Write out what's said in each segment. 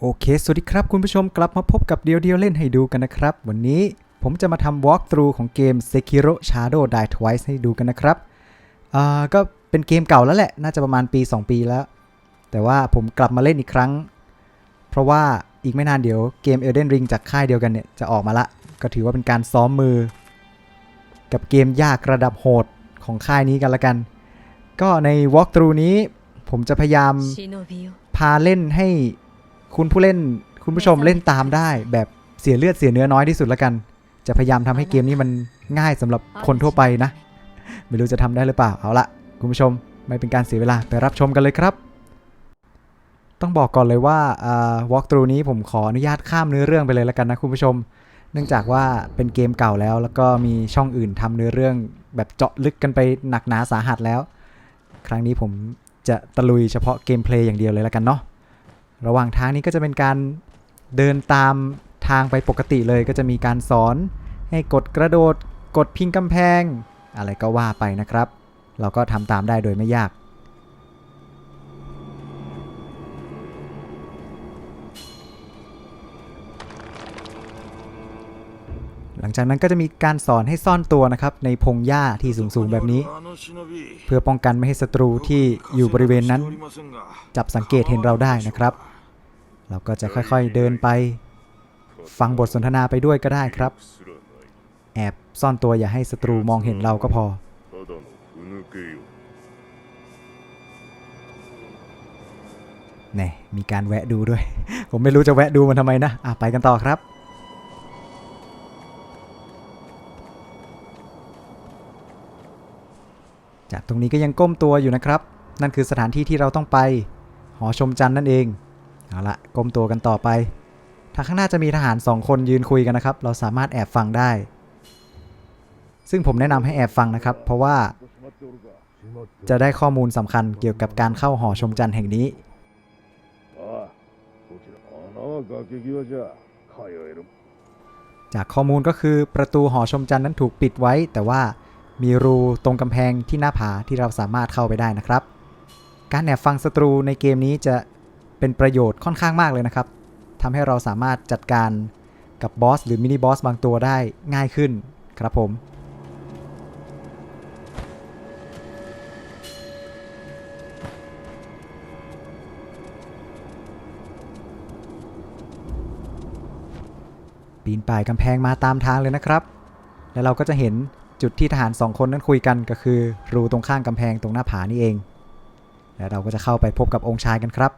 โอเค สวัสดีครับคุณผู้ชมกลับมาพบกับเดียวเดียวเล่นให้ดูกันนะครับ วันนี้ผมจะมาทำวอล์กทูของเกม Sekiro Shadow Die Twice ให้ดูกันนะครับอ่าก็เป็นเกมเก่าแล้วแหละ น่าจะประมาณปี 2 ปีแล้ว แต่ว่าผมกลับมาเล่นอีกครั้ง เพราะว่าอีกไม่นานเดี๋ยวเกม Elden Ring จากค่ายเดียวกันเนี่ยจะออกมาละ ก็ถือว่าเป็นการซ้อมมือ กับเกมยากระดับโหดของค่ายนี้กันละกัน ก็ในวอล์กทูนี้ผมจะพยายามพาเล่นให้ คุณผู้เล่นคุณผู้ชมเล่นตามได้ แบบเสียเลือดเสียเนื้อน้อยที่สุดละกัน จะพยายามทำให้เกมนี้มันง่ายสำหรับคนทั่วไปนะ ไม่รู้จะทำได้หรือเปล่าเอาละคุณผู้ชมไม่เป็นการเสียเวลาไปรับชมกันเลยครับ ต้องบอกก่อนเลยว่าอ่า walk through นี้ผมขออนุญาตข้ามเนื้อเรื่องไปเลยละกันนะคุณผู้ชม เนื่องจากว่าเป็นเกมเก่าแล้ว แล้วก็มีช่องอื่นทำเนื้อเรื่อง แบบเจาะลึกกันไปหนักหนาสาหัสแล้ว ครั้งนี้ผมจะตะลุยเฉพาะเกมเพลย์อย่างเดียวเลยละกันเนาะ ระหว่างทางนี้ก็จะเป็นการเดินตามทางไปปกติเลยก็จะมีการสอนให้กดกระโดด กดพิงกำแพง อะไรก็ว่าไปนะครับ เราก็ทำตามได้โดยไม่ยาก ลังจากนั้นก็จะมีการสอนให้ซ่อนตัวนะครับในพงหญ้าที่สูงๆแบบนี้ เพื่อป้องกันไม่ให้ศัตรูที่อยู่บริเวณนั้น จับสังเกตเห็นเราได้นะครับ เราก็จะค่อยๆเดินไป ฟังบทสนทนาไปด้วยก็ได้ครับ แอบซ่อนตัวอย่าให้ศัตรูมองเห็นเราก็พอนี่มีการแวะดูด้วย ผมไม่รู้จะแวะดูมันทำไมนะอะไปกันต่อครับ จากตรงนี้ก็ยังก้มตัวอยู่นะครับ นั่นคือสถานที่ที่เราต้องไป หอชมจันทร์นั่นเอง เอาละก้มตัวกันต่อไป ทางข้างหน้าจะมีทหารสองคนยืนคุยกันนะครับ เราสามารถแอบฟังได้ ซึ่งผมแนะนำให้แอบฟังนะครับ เพราะว่าจะได้ข้อมูลสำคัญเกี่ยวกับการเข้าหอชมจันทร์แห่งนี้จากข้อมูลก็คือประตูหอชมจันทร์นั้นถูกปิดไว้ แต่ว่า มีรูตรงกำแพงที่หน้าผาที่เราสามารถเข้าไปได้นะครับ การแอบฟังศัตรูในเกมนี้จะเป็นประโยชน์ค่อนข้างมากเลยนะครับทำให้เราสามารถจัดการกับบอสหรือมินิบอสบางตัวได้ง่ายขึ้นครับผมปีนป่ายกำแพงมาตามทางเลยนะครับ แล้วเราก็จะเห็น จุดที่ทหารสองคนนั้นคุยกันก็คือรูตรงข้างกำแพงตรงหน้าผานี่เอง แล้วเราก็จะเข้าไปพบกับองค์ชายกันครับ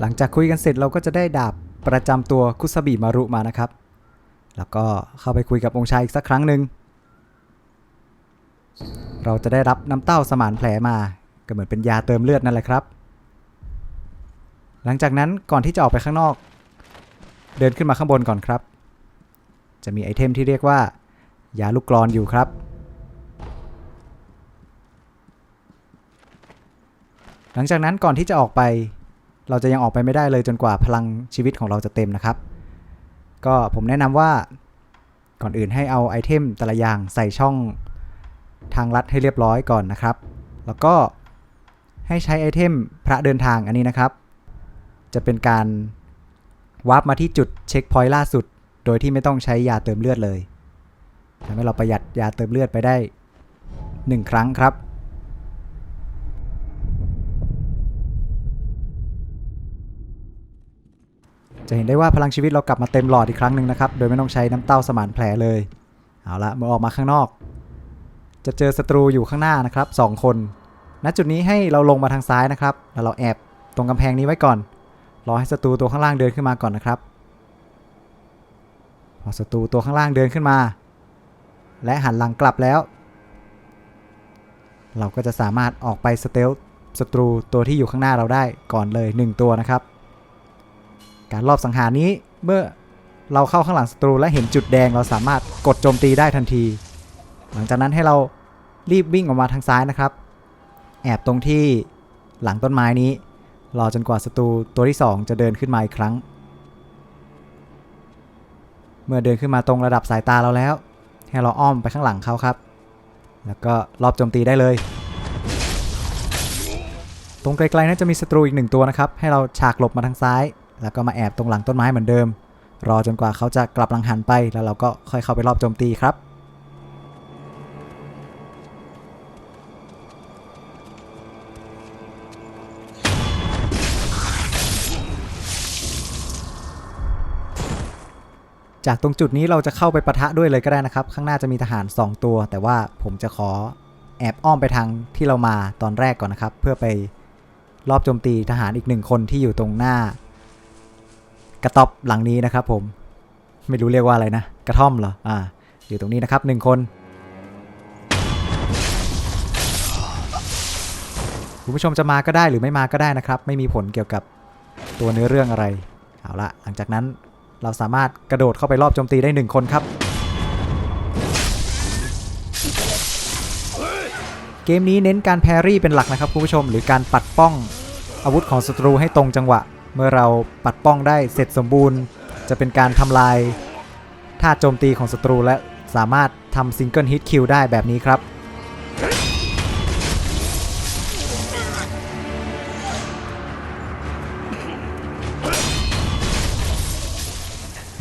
หลังจากคุยกันเสร็จเราก็จะได้ดาบประจำตัวคุซาบิมารุมานะครับ แล้วก็เข้าไปคุยกับองค์ชายอีกสักครั้งหนึ่ง เราจะได้รับน้ำเต้าสมานแผลมา ก็เหมือนเป็นยาเติมเลือดนั่นแหละครับ หลังจากนั้นก่อนที่จะออกไปข้างนอก เดินขึ้นมาข้างบนก่อนครับ จะมีไอเทมที่เรียกว่า ยาลูกกรอนอยู่ครับ หลังจากนั้นก่อนที่จะออกไป เราจะยังออกไปไม่ได้เลยจนกว่าพลังชีวิตของเราจะเต็มนะครับ ก็ผมแนะนำว่าก่อนอื่นให้เอาไอเทมแต่ละอย่างใส่ช่อง ทางลัดให้เรียบร้อยก่อนนะครับ แล้วก็ให้ใช้ไอเทมพระเดินทางอันนี้นะครับ จะเป็นการวาร์ปมาที่จุดเช็คพอยต์ล่าสุด โดยที่ไม่ต้องใช้ยาเติมเลือดเลยทำให้เราประหยัดยาเติมเลือดไปได้ 1 ครั้งครับ จะเห็นได้ว่าพลังชีวิตเรากลับมาเต็มหลอดอีกครั้งหนึ่งนะครับ โดยไม่ต้องใช้น้ำเต้าสมานแผลเลย เอาละเมื่อออกมาข้างนอก จะเจอศัตรูอยู่ข้างหน้านะครับสองคน ณจุดนี้ให้เราลงมาทางซ้ายนะครับ แล้วเราแอบตรงกำแพงนี้ไว้ก่อน รอให้ศัตรูตัวข้างล่างเดินขึ้นมาก่อนนะครับ พอศัตรูตัวข้างล่างเดินขึ้นมา และหันหลังกลับแล้ว เราก็จะสามารถออกไปสเตลศัตรูตัวที่อยู่ข้างหน้าเราได้ก่อนเลย 1 ตัวนะครับ การรอบสังหารนี้เมื่อเราเข้าข้างหลังศัตรูและเห็นจุดแดงเราสามารถกดโจมตีได้ทันที หลังจากนั้นให้เรารีบวิ่งออกมาทางซ้ายนะครับ แอบตรงที่หลังต้นไม้นี้ รอจนกว่าศัตรูตัวที่ 2 จะเดินขึ้นมาอีกครั้ง เมื่อเดินขึ้นมาตรงระดับสายตาเราแล้ว ให้เราอ้อมไปข้างหลังเขาครับ แล้วก็รอบโจมตีได้เลย ตรงไกลๆนั้นจะมีศัตรูอีกหนึ่งตัวนะครับ ให้เราฉากหลบมาทางซ้าย แล้วก็มาแอบตรงหลังต้นไม้เหมือนเดิม รอจนกว่าเขาจะกลับหลังหันไปแล้วเราก็ค่อยเข้าไปรอบโจมตีครับ จากตรงจุดนี้เราจะเข้าไปปะทะด้วยเลยก็ได้นะครับ ข้างหน้าจะมีทหาร 2 ตัว แต่ว่าผมจะขอแอบอ้อมไปทางที่เรามาตอนแรกก่อนนะครับ เพื่อไปรอบโจมตีทหารอีกหนึ่งคนที่อยู่ตรงหน้า กระต๊อบหลังนี้นะครับ ผมไม่รู้เรียกว่าอะไรนะ กระท่อมเหรออ่าอยู่ตรงนี้นะครับหนึ่งคนคุณผู้ชมจะมาก็ได้หรือไม่มาก็ได้นะครับ ไม่มีผลเกี่ยวกับตัวเนื้อเรื่องอะไรเอาละหลังจากนั้น เราสามารถกระโดดเข้าไปรอบโจมตีได้หนึ่งคนครับเกมนี้เน้นการแพรี่เป็นหลักนะครับคุณผู้ชม หรือการปัดป้องอาวุธของศัตรูให้ตรงจังหวะ เมื่อเราปัดป้องได้เสร็จสมบูรณ์ จะเป็นการทำลายท่าโจมตีของศัตรูและสามารถทำซิงเกิลฮิตคิวได้แบบนี้ครับ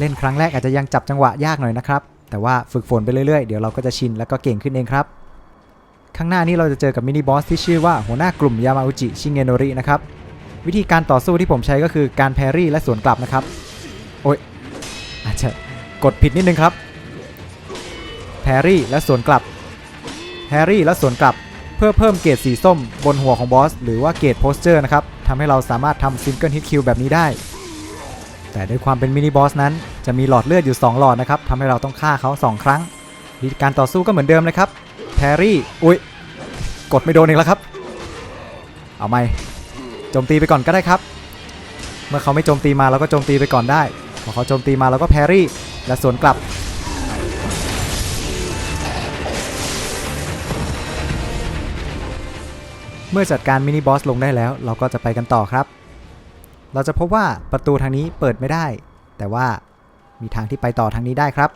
เล่นครั้งแรกอาจจะยังจับจังหวะยากหน่อยนะครับ แต่ว่าฝึกฝนไปเรื่อยๆ เดี๋ยวเราก็จะชินแล้วก็เก่งขึ้นเองครับ ข้างหน้านี้เราจะเจอกับมินิบอสที่ชื่อว่าหัวหน้ากลุ่มยามาอุจิชิเงโนรินะครับ วิธีการต่อสู้ที่ผมใช้ก็คือการแพรี่และสวนกลับนะครับ โอ้ยอาจจะกดผิดนิดนึงครับแพรี่และสวนกลับแพรี่และสวนกลับ เพื่อเพิ่มเกรดสีส้มบนหัวของบอสหรือว่าเกรดโพสเจอร์นะครับทำให้เราสามารถทำซิงเกิลฮิตคิวแบบนี้ได้ แต่ด้วยความเป็นมินิบอสนั้นจะมีหลอดเลือดอยู่ 2 หลอดนะครับทำให้เราต้องฆ่าเขา 2 ครั้งวิธีการต่อสู้ก็เหมือนเดิมเลยครับแพรี่อุ้ยกดไม่โดนอีกแล้วครับ เอาไหมโจมตีไปก่อนก็ได้ครับ เมื่อเขาไม่โจมตีมาเราก็โจมตีไปก่อนได้พอเขาโจมตีมาเราก็แพรี่และสวนกลับเมื่อจัดการมินิบอสลงได้แล้ว เราก็จะไปกันต่อครับ เราจะพบว่าประตูทางนี้เปิดไม่ได้ แต่ว่ามีทางที่ไปต่อทางนี้ได้ครับ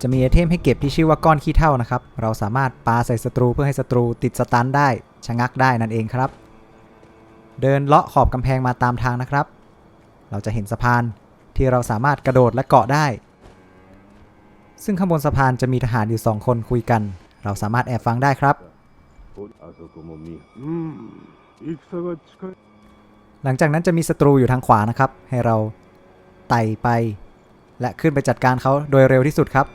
จะมีไอเทมให้เก็บที่ชื่อว่าก้อนขี้เถ้านะครับ เราสามารถปาใส่ศัตรูเพื่อให้ศัตรูติดสตันได้ชะงักได้นั่นเองครับ เดินเลาะขอบกำแพงมาตามทางนะครับ เราจะเห็นสะพานที่เราสามารถกระโดดและเกาะได้ ซึ่งข้างบนสะพานจะมีทหารอยู่สองคนคุยกัน เราสามารถแอบฟังได้ครับ หลังจากนั้นจะมีศัตรูอยู่ทางขวานะครับ ให้เราไต่ไป และขึ้นไปจัดการเขาโดยเร็วที่สุดครับ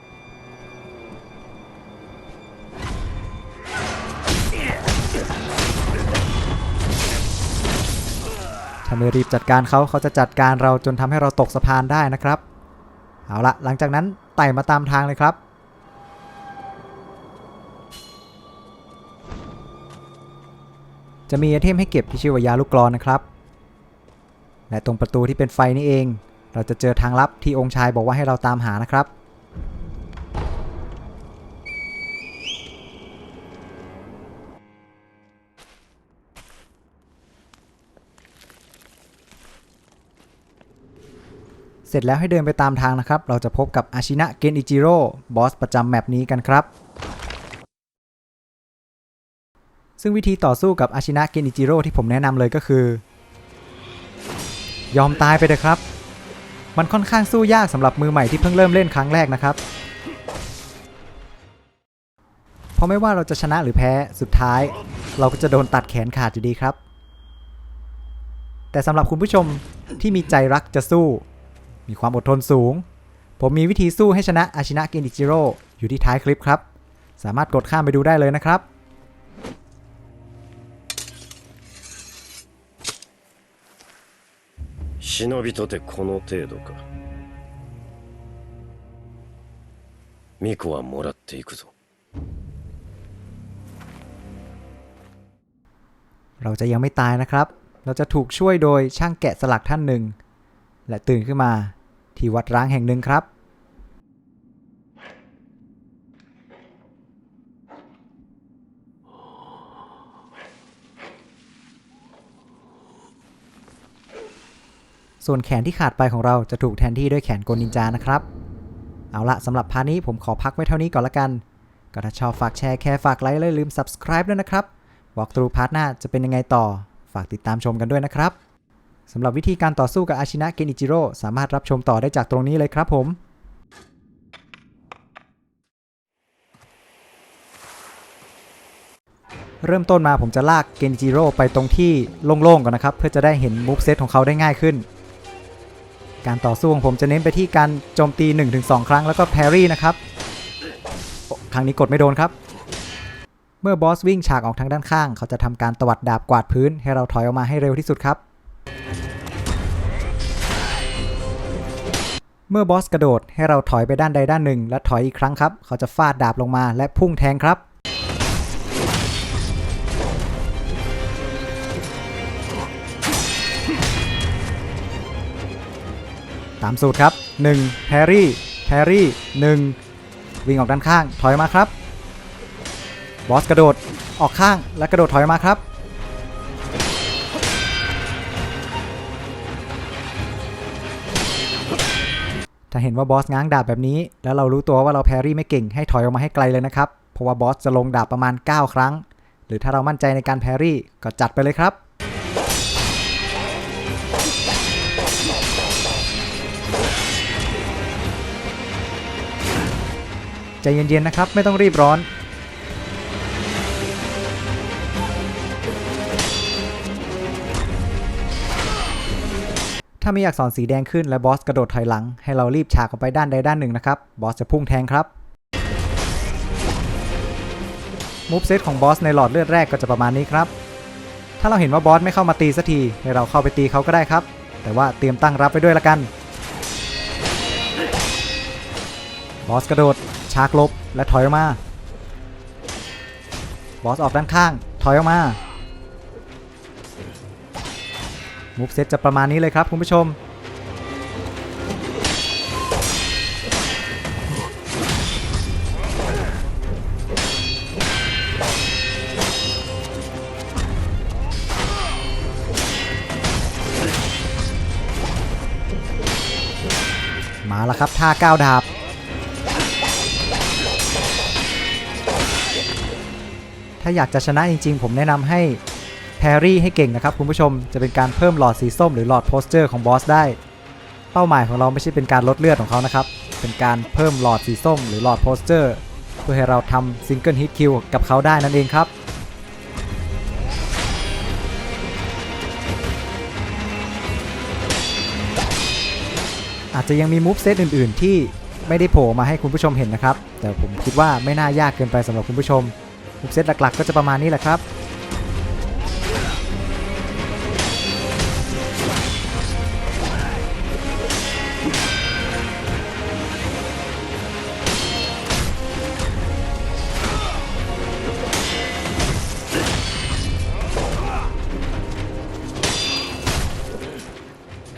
ถ้าไม่รีบจัดการเขาเขาจะจัดการเราจนทำให้เราตกสะพานได้นะครับ เอาละหลังจากนั้นไต่มาตามทางเลยครับ จะมีไอเทมให้เก็บที่ชื่อว่ายาลูกกรอนนะครับ และตรงประตูที่เป็นไฟนี่เอง เราจะเจอทางลับที่องค์ชายบอกว่าให้เราตามหานะครับ เสร็จแล้วให้เดินไปตามทางนะครับ เราจะพบกับอาชินะเกนอิจิโร่บอสประจำแมปนี้กันครับ ซึ่งวิธีต่อสู้กับอาชินะเกนอิจิโร่ที่ผมแนะนำเลยก็คือ ยอมตายไปเถอะครับ มันค่อนข้างสู้ยากสำหรับมือใหม่ที่เพิ่งเริ่มเล่นครั้งแรกนะครับ เพราะไม่ว่าเราจะชนะหรือแพ้สุดท้าย เราก็จะโดนตัดแขนขาดอยู่ดีครับ แต่สำหรับคุณผู้ชมที่มีใจรักจะสู้ มีความอดทนสูง ผมมีวิธีสู้ให้ชนะอาชินะเกนิจิโร่อยู่ที่ท้ายคลิปครับ สามารถกดข้ามไปดูได้เลยนะครับ 忍びとてこの程度か巫女はもらっていくぞ เราจะยังไม่ตายนะครับ เราจะถูกช่วยโดยช่างแกะสลักท่านหนึ่ง และตื่นขึ้นมาที่วัดร้างแห่งหนึ่งครับ ส่วนแขนที่ขาดไปของเราจะถูกแทนที่ด้วยแขนโกนินจานะครับ เอาละสำหรับพาร์ทนี้ผมขอพักไว้เท่านี้ก่อนละกัน ก็ถ้าชอบฝากแชร์แค่ฝากไลค์และลืม subscribe ด้วยนะครับบอกตรูพาร์ทหน้าจะเป็นยังไงต่อ ฝากติดตามชมกันด้วยนะครับสำหรับวิธีการต่อสู้กับอาชินะเกนิจิโร่สามารถรับชมต่อได้จากตรงนี้เลยครับผมเริ่มต้นมาผมจะลากเกนจิโร่ไปตรงที่โล่งๆก่อนนะครับ เพื่อจะได้เห็นมูฟเซตของเขาได้ง่ายขึ้น การต่อสู้ของผมจะเน้นไปที่การโจมตี 1-2 ครั้งแล้วก็แพรี่นะครับ ครั้งนี้กดไม่โดนครับ เมื่อบอสวิ่งฉากออกทางด้านข้าง เขาจะทำการตวัดดาบกวาดพื้น ให้เราถอยออกมาให้เร็วที่สุดครับ เมื่อบอสกระโดดให้เราถอยไปด้านใดด้านหนึ่ง และถอยอีกครั้งครับ เขาจะฟาดดาบลงมาและพุ่งแทงครับ ตามสูตรครับ1แพรี่แพรี่1วิ่งออกด้านข้างถอยมาครับ บอสกระโดดออกข้างและกระโดดถอยมาครับ ถ้าเห็นว่าบอสง้างดาบแบบนี้ แล้วเรารู้ตัวว่าเราแพรี่ไม่เก่งให้ถอยออกมาให้ไกลเลยนะครับ เพราะว่าบอสจะลงดาบประมาณ 9 ครั้ง หรือถ้าเรามั่นใจในการแพรี่ก็จัดไปเลยครับ ใจเย็นๆนะครับ ไม่ต้องรีบร้อน ถ้ามีอักษรสีแดงขึ้นและบอสกระโดดถอยหลัง ให้เรารีบฉากออกไปด้านใดด้านหนึ่งนะครับ บอสจะพุ่งแทงครับมูฟเซตของบอสในหลอดเลือดแรกก็จะประมาณนี้ครับ ถ้าเราเห็นว่าบอสไม่เข้ามาตีสักทีให้เราเข้าไปตีเขาก็ได้ครับ แต่ว่าเตรียมตั้งรับไปด้วยละกัน บอสกระโดด ฉาร์กลบและถอยออกมา บอสออกด้านข้าง ถอยออกมา มูฟเซตจะประมาณนี้เลยครับคุณผู้ชม มาแล้วครับท่าก้าวดาบาอยากจะชนะจริงๆ ผมแนะนำให้แพรี่ให้เก่งนะครับคุณผู้ชมจะเป็นการเพิ่มหลอดสีส้มหรือหลอดโพสเจอร์ของบอสได้ เป้าหมายของเราไม่ใช่เป็นการลดเลือดของเขานะครับ เป็นการเพิ่มหลอดสีส้มหรือหลอดโพสเจอร์เพื่อให้เราทำซิงเกิลฮิตคิวกับเขาได้นั่นเองครับอาจจะยังมีมูฟเซตอื่น ๆ ที่ไม่ได้โผล่มาให้คุณผู้ชมเห็นนะครับ แต่ผมคิดว่าไม่น่ายากเกินไปสำหรับคุณผู้ชม มูฟเซตหลักๆ ก็จะประมาณนี้แหละครับ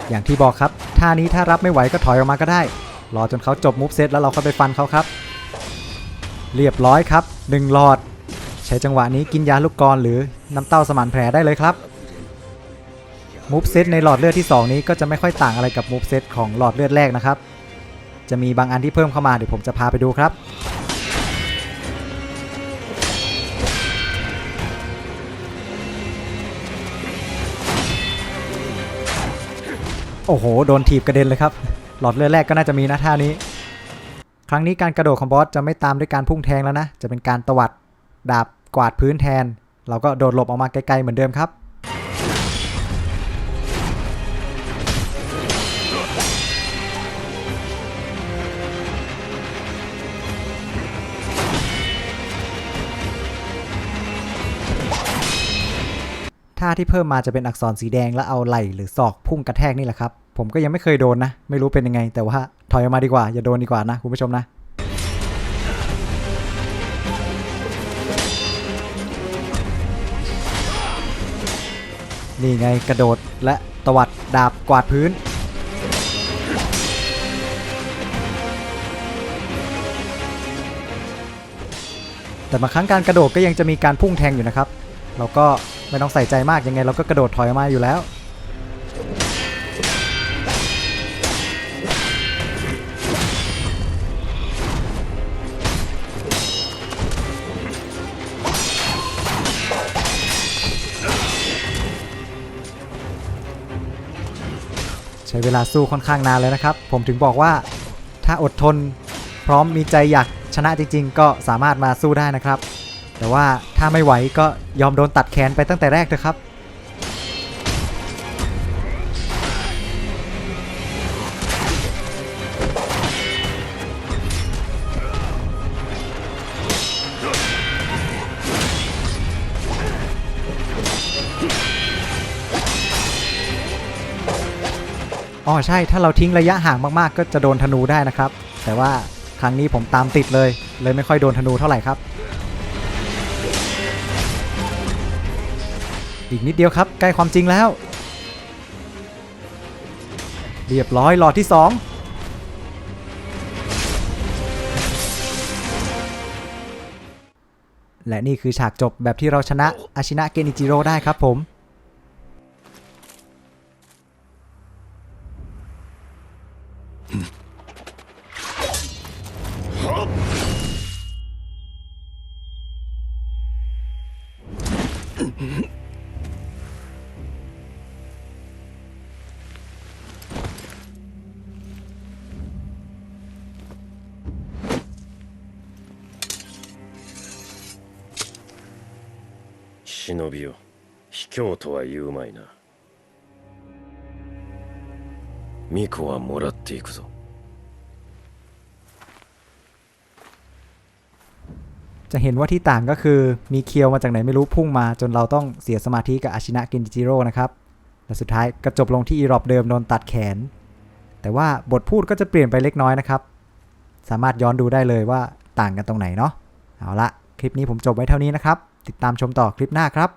อย่างที่บอกครับ ท่านี้ถ้ารับไม่ไหวก็ถอยออกมาก็ได้ รอจนเขาจบมูฟเซตแล้วเราค่อยไปฟันเขาครับ เรียบร้อยครับ 1 หลอด ใช้จังหวะนี้กินยาลูกกรอนหรือน้ำเต้าสมานแผลได้เลยครับมูฟเซตในหลอดเลือดที่ 2 นี้ก็จะไม่ค่อยต่างอะไรกับมูฟเซตของหลอดเลือดแรกนะครับ จะมีบางอันที่เพิ่มเข้ามาเดี๋ยวผมจะพาไปดูครับ โอ้โห โดนถีบกระเด็นเลยครับ หลอดเลือดแรกก็น่าจะมีนะท่านี้ ครั้งนี้การกระโดดของบอสจะไม่ตามด้วยการพุ่งแทงแล้วนะ จะเป็นการตวัด ดาบกวาดพื้นแทน เราก็โดดหลบออกมาไกลๆเหมือนเดิมครับ ท่าที่เพิ่มมาจะเป็นอักษรสีแดงแล้วเอาไหล่หรือศอกพุ่งกระแทกนี่แหละครับ ผมก็ยังไม่เคยโดนนะ ไม่รู้เป็นยังไง แต่ว่าถอยออกมาดีกว่าอย่าโดนดีกว่านะคุณผู้ชมนะ นี่ไงกระโดดและตวัดดาบกวาดพื้น แต่บางครั้งการกระโดดก็ยังจะมีการพุ่งแทงอยู่นะครับ เราก็ไม่ต้องใส่ใจมากยังไงเราก็กระโดดถอยออกมาอยู่แล้ว ช้เวลาสู้ค่อนข้างนานเลยนะครับ ผมถึงบอกว่าถ้าอดทนพร้อมมีใจอยากชนะจริง ๆ ก็สามารถมาสู้ได้นะครับ แต่ว่าถ้าไม่ไหวก็ยอมโดนตัดแขนไปตั้งแต่แรกเถอะครับ อ๋อใช่ถ้าเราทิ้งระยะห่างมากๆ ก็จะโดนธนูได้นะครับ แต่ว่าครั้งนี้ผมตามติดเลย เลยไม่ค่อยโดนธนูเท่าไหร่ครับ อีกนิดเดียวครับ ใกล้ความจริงแล้ว เรียบร้อยหลอดที่ 2และนี่คือฉากจบแบบที่เราชนะอาชินะเกนิจิโร่ได้ครับผม 卑怯とは言うまいな巫女はもらっていくぞ จะเห็นว่าที่ต่างก็คือมีเคียวมาจากไหนไม่รู้พุ่งมาจนเราต้องเสียสมาธิกับอาชินะเกนจิโร่นะครับ และสุดท้ายก็จบลงที่อีรอบเดิมโดนตัดแขน แต่ว่าบทพูดก็จะเปลี่ยนไปเล็กน้อยนะครับ สามารถย้อนดูได้เลยว่าต่างกันตรงไหนเนาะเอาละคลิปนี้ผมจบไว้เท่านี้นะครับ ติดตามชมต่อคลิปหน้าครับ